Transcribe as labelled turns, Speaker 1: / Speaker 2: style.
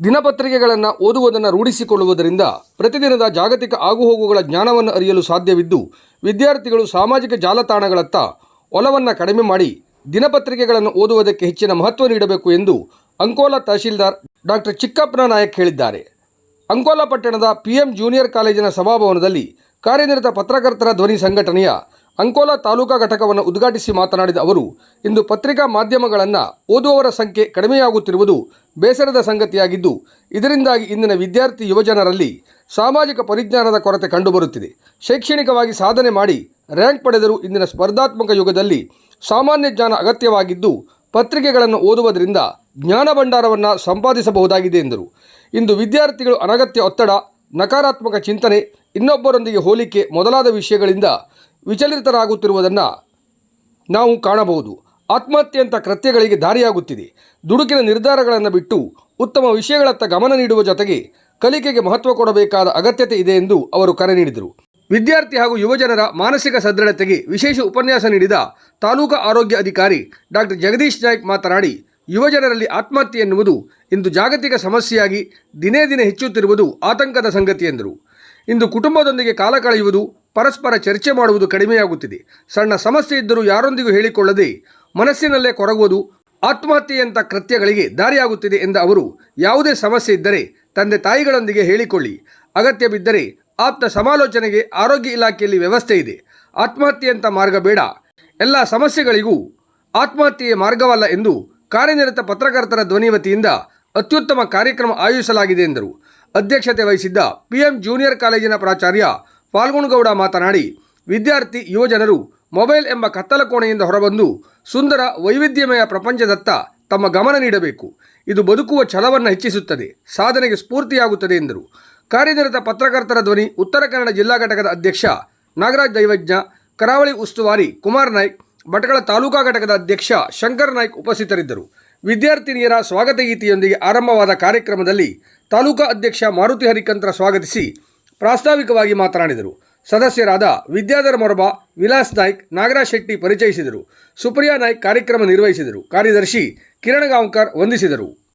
Speaker 1: ದಿನಪತ್ರಿಕೆಗಳನ್ನು ಓದುವುದನ್ನು ರೂಢಿಸಿಕೊಳ್ಳುವುದರಿಂದ ಪ್ರತಿದಿನದ ಜಾಗತಿಕ ಆಗುಹೋಗುಗಳ ಜ್ಞಾನವನ್ನು ಅರಿಯಲು ಸಾಧ್ಯವಿದ್ದು, ವಿದ್ಯಾರ್ಥಿಗಳು ಸಾಮಾಜಿಕ ಜಾಲತಾಣಗಳತ್ತ ಒಲವನ್ನು ಕಡಿಮೆ ಮಾಡಿ ದಿನಪತ್ರಿಕೆಗಳನ್ನು ಓದುವುದಕ್ಕೆ ಹೆಚ್ಚಿನ ಮಹತ್ವ ನೀಡಬೇಕು ಎಂದು ಅಂಕೋಲಾ ತಹಶೀಲ್ದಾರ್ ಡಾಕ್ಟರ್ ಚಿಕ್ಕಪ್ಪನ ನಾಯಕ್ ಹೇಳಿದ್ದಾರೆ. ಅಂಕೋಲಾ ಪಟ್ಟಣದ ಪಿಎಂ ಜೂನಿಯರ್ ಕಾಲೇಜಿನ ಸಭಾಭವನದಲ್ಲಿ ಕಾರ್ಯನಿರತ ಪತ್ರಕರ್ತರ ಧ್ವನಿ ಸಂಘಟನೆಯ ಅಂಕೋಲಾ ತಾಲೂಕಾ ಘಟಕವನ್ನು ಉದ್ಘಾಟಿಸಿ ಮಾತನಾಡಿದ ಅವರು, ಇಂದು ಪತ್ರಿಕಾ ಮಾಧ್ಯಮಗಳನ್ನು ಓದುವವರ ಸಂಖ್ಯೆ ಕಡಿಮೆಯಾಗುತ್ತಿರುವುದು ಬೇಸರದ ಸಂಗತಿಯಾಗಿದ್ದು, ಇದರಿಂದಾಗಿ ಇಂದಿನ ವಿದ್ಯಾರ್ಥಿ ಯುವಜನರಲ್ಲಿ ಸಾಮಾಜಿಕ ಪರಿಜ್ಞಾನದ ಕೊರತೆ ಕಂಡುಬರುತ್ತಿದೆ. ಶೈಕ್ಷಣಿಕವಾಗಿ ಸಾಧನೆ ಮಾಡಿ ರ್ಯಾಂಕ್ ಪಡೆದರೂ ಇಂದಿನ ಸ್ಪರ್ಧಾತ್ಮಕ ಯುಗದಲ್ಲಿ ಸಾಮಾನ್ಯ ಜ್ಞಾನ ಅಗತ್ಯವಾಗಿದ್ದು, ಪತ್ರಿಕೆಗಳನ್ನು ಓದುವುದರಿಂದ ಜ್ಞಾನ ಭಂಡಾರವನ್ನು ಸಂಪಾದಿಸಬಹುದಾಗಿದೆ ಎಂದರು. ಇಂದು ವಿದ್ಯಾರ್ಥಿಗಳು ಅನಗತ್ಯ ಒತ್ತಡ, ನಕಾರಾತ್ಮಕ ಚಿಂತನೆ, ಇನ್ನೊಬ್ಬರೊಂದಿಗೆ ಹೋಲಿಕೆ ಮೊದಲಾದ ವಿಷಯಗಳಿಂದ ವಿಚಲಿತರಾಗುತ್ತಿರುವುದನ್ನು ನಾವು ಕಾಣಬಹುದು. ಆತ್ಮಹತ್ಯೆಯಂಥ ಕೃತ್ಯಗಳಿಗೆ ದಾರಿಯಾಗುತ್ತಿದೆ. ದುಡುಕಿನ ನಿರ್ಧಾರಗಳನ್ನು ಬಿಟ್ಟು ಉತ್ತಮ ವಿಷಯಗಳತ್ತ ಗಮನ ನೀಡುವ ಜೊತೆಗೆ ಕಲಿಕೆಗೆ ಮಹತ್ವ ಕೊಡಬೇಕಾದ ಅಗತ್ಯತೆ ಇದೆ ಎಂದು ಅವರು ಕರೆ ನೀಡಿದರು. ವಿದ್ಯಾರ್ಥಿ ಹಾಗೂ ಯುವಜನರ ಮಾನಸಿಕ ಸದೃಢತೆಗೆ ವಿಶೇಷ ಉಪನ್ಯಾಸ ನೀಡಿದ ತಾಲೂಕಾ ಆರೋಗ್ಯ ಅಧಿಕಾರಿ ಡಾಕ್ಟರ್ ಜಗದೀಶ್ ನಾಯ್ಕ್ ಮಾತನಾಡಿ, ಯುವಜನರಲ್ಲಿ ಆತ್ಮಹತ್ಯೆ ಎನ್ನುವುದು ಇಂದು ಜಾಗತಿಕ ಸಮಸ್ಯೆಯಾಗಿ ದಿನೇ ದಿನೇ ಹೆಚ್ಚುತ್ತಿರುವುದು ಆತಂಕದ ಸಂಗತಿ ಎಂದರು. ಇಂದು ಕುಟುಂಬದೊಂದಿಗೆ ಕಾಲ ಕಳೆಯುವುದು ಪರಸ್ಪರ ಚರ್ಚೆ ಮಾಡುವುದು ಕಡಿಮೆಯಾಗುತ್ತಿದೆ. ಸಣ್ಣ ಸಮಸ್ಯೆ ಇದ್ದರೂ ಯಾರೊಂದಿಗೂ ಹೇಳಿಕೊಳ್ಳದೆ ಮನಸ್ಸಿನಲ್ಲೇ ಕೊರಗುವುದು ಆತ್ಮಹತ್ಯೆಯಂಥ ಕೃತ್ಯಗಳಿಗೆ ದಾರಿಯಾಗುತ್ತಿದೆ ಎಂದ ಅವರು, ಯಾವುದೇ ಸಮಸ್ಯೆ ಇದ್ದರೆ ತಂದೆ ತಾಯಿಗಳೊಂದಿಗೆ ಹೇಳಿಕೊಳ್ಳಿ. ಅಗತ್ಯ ಬಿದ್ದರೆ ಆಪ್ತ ಸಮಾಲೋಚನೆಗೆ ಆರೋಗ್ಯ ಇಲಾಖೆಯಲ್ಲಿ ವ್ಯವಸ್ಥೆ ಇದೆ. ಆತ್ಮಹತ್ಯೆಯಂಥ ಮಾರ್ಗ ಬೇಡ. ಎಲ್ಲ ಸಮಸ್ಯೆಗಳಿಗೂ ಆತ್ಮಹತ್ಯೆಯ ಮಾರ್ಗವಲ್ಲ ಎಂದು ಕಾರ್ಯನಿರತ ಪತ್ರಕರ್ತರ ಧ್ವನಿ ವತಿಯಿಂದ ಅತ್ಯುತ್ತಮ ಕಾರ್ಯಕ್ರಮ ಆಯೋಜಿಸಲಾಗಿದೆ ಎಂದರು. ಅಧ್ಯಕ್ಷತೆ ವಹಿಸಿದ್ದ ಪಿಎಂ ಜೂನಿಯರ್ ಕಾಲೇಜಿನ ಪ್ರಾಚಾರ್ಯ ಫಾಲ್ಗುಣಗೌಡ ಮಾತನಾಡಿ, ವಿದ್ಯಾರ್ಥಿ, ಯುವಜನರು ಮೊಬೈಲ್ ಎಂಬ ಕತ್ತಲ ಕೋಣೆಯಿಂದ ಹೊರಬಂದು ಸುಂದರ ವೈವಿಧ್ಯಮಯ ಪ್ರಪಂಚದತ್ತ ತಮ್ಮ ಗಮನ ನೀಡಬೇಕು. ಇದು ಬದುಕುವ ಛಲವನ್ನು ಹೆಚ್ಚಿಸುತ್ತದೆ, ಸಾಧನೆಗೆ ಸ್ಫೂರ್ತಿಯಾಗುತ್ತದೆ ಎಂದರು. ಕಾರ್ಯನಿರತ ಪತ್ರಕರ್ತರ ಧ್ವನಿ ಉತ್ತರ ಕನ್ನಡ ಜಿಲ್ಲಾ ಘಟಕದ ಅಧ್ಯಕ್ಷ ನಾಗರಾಜ್ ದೈವಜ್ಞ, ಕರಾವಳಿ ಉಸ್ತುವಾರಿ ಕುಮಾರ್ ನಾಯ್ಕ್, ಭಟ್ಕಳ ತಾಲೂಕಾ ಘಟಕದ ಅಧ್ಯಕ್ಷ ಶಂಕರ್ ನಾಯ್ಕ್ ಉಪಸ್ಥಿತರಿದ್ದರು. ವಿದ್ಯಾರ್ಥಿನಿಯರ ಸ್ವಾಗತ ಗೀತೆಯೊಂದಿಗೆ ಆರಂಭವಾದ ಕಾರ್ಯಕ್ರಮದಲ್ಲಿ ತಾಲೂಕಾ ಅಧ್ಯಕ್ಷ ಮಾರುತಿ ಹರಿಕಂತ್ರ ಸ್ವಾಗತಿಸಿ ಪ್ರಾಸ್ತಾವಿಕವಾಗಿ ಮಾತನಾಡಿದರು. ಸದಸ್ಯರಾದ ವಿದ್ಯಾಧರ ಮೊರಬ, ವಿಲಾಸ್ ನಾಯ್ಕ್, ನಾಗರಾಜ್ ಶೆಟ್ಟಿ ಪರಿಚಯಿಸಿದರು. ಸುಪ್ರಿಯಾ ನಾಯ್ಕ್ ಕಾರ್ಯಕ್ರಮ ನಿರ್ವಹಿಸಿದರು. ಕಾರ್ಯದರ್ಶಿ ಕಿರಣ್ ಗಾಂವ್ಕರ್ ವಂದಿಸಿದರು.